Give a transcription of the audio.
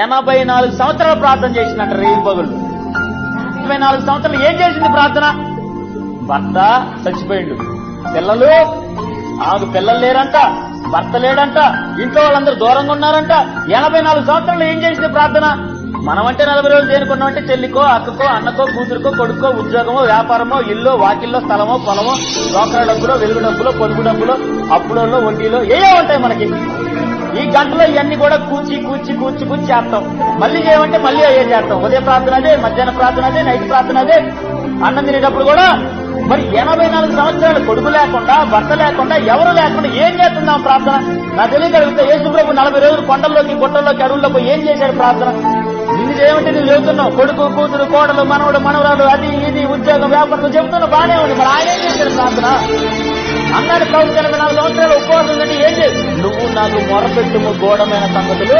ఎనభై నాలుగు సంవత్సరాలు ప్రార్థన చేసినట్టు రేయి పగుళ్ళు. ఎనభై నాలుగు సంవత్సరాలు ఏం చేసింది ప్రార్థన? భర్త చచ్చిపోయిండు. పిల్లలు? ఆమెకు పిల్లలు లేరంట భర్త లేడంట ఇంట్లో వాళ్ళందరూ దూరంగా ఉన్నారంట. ఎనభై నాలుగు సంవత్సరాలు ఏం చేసింది ప్రార్థన? మనమంటే నలభై రోజులు చేరుకున్నామంటే చెల్లికో అక్కకో అన్నకో కూతురుకో కొడుకో ఉద్యోగమో వ్యాపారమో ఇల్లు వాకిల్లో స్థలమో పొలమో లోకల డబ్బులో వెలుగు డబ్బులో పొదుపు డబ్బులో అప్పులలో వడ్డీలో ఏవో ఉంటాయి మనకి? ఈ గంటలో ఇవన్నీ కూడా కూర్చి కూర్చి కూర్చి కూర్చి చేస్తాం. మళ్ళీ చేయమంటే మళ్ళీ అయ్యే చేస్తాం. ఉదయం ప్రార్థన అదే మధ్యాహ్న ప్రార్థన అదే నైట్ ప్రార్థన అదే. అన్నం తినేటప్పుడు కూడా మరి ఎనభై నాలుగు సంవత్సరాలు కొడుకు లేకుండా భర్త లేకుండా ఎవరు లేకుండా ఏం చేస్తున్నాం ప్రార్థన? నా తెలియగలిగితే యేసుప్రభు నలభై రోజులు కొండల్లోకి గుట్టల్లోకి అడవుల్లోకి ఏం చేశాడు ప్రార్థన? నిన్ను చేయమంటే నువ్వు చెబుతున్నావు కొడుకు కూతురు కోడలు మనవడు మనవరాలు అది ఇది ఉద్యోగం వ్యాపారం చెబుతున్నావు బానే ఉంది. మరి ఆయన ఏం చేశాడు ప్రార్థన? అన్నాడు ప్రభుత్వం ఎనభై నాలుగు సంవత్సరాలు ఉపవాసం ఉందంటే ఏం చేసి నువ్వు నాకు మొరపెట్టుము గోడమైన సంగతులు.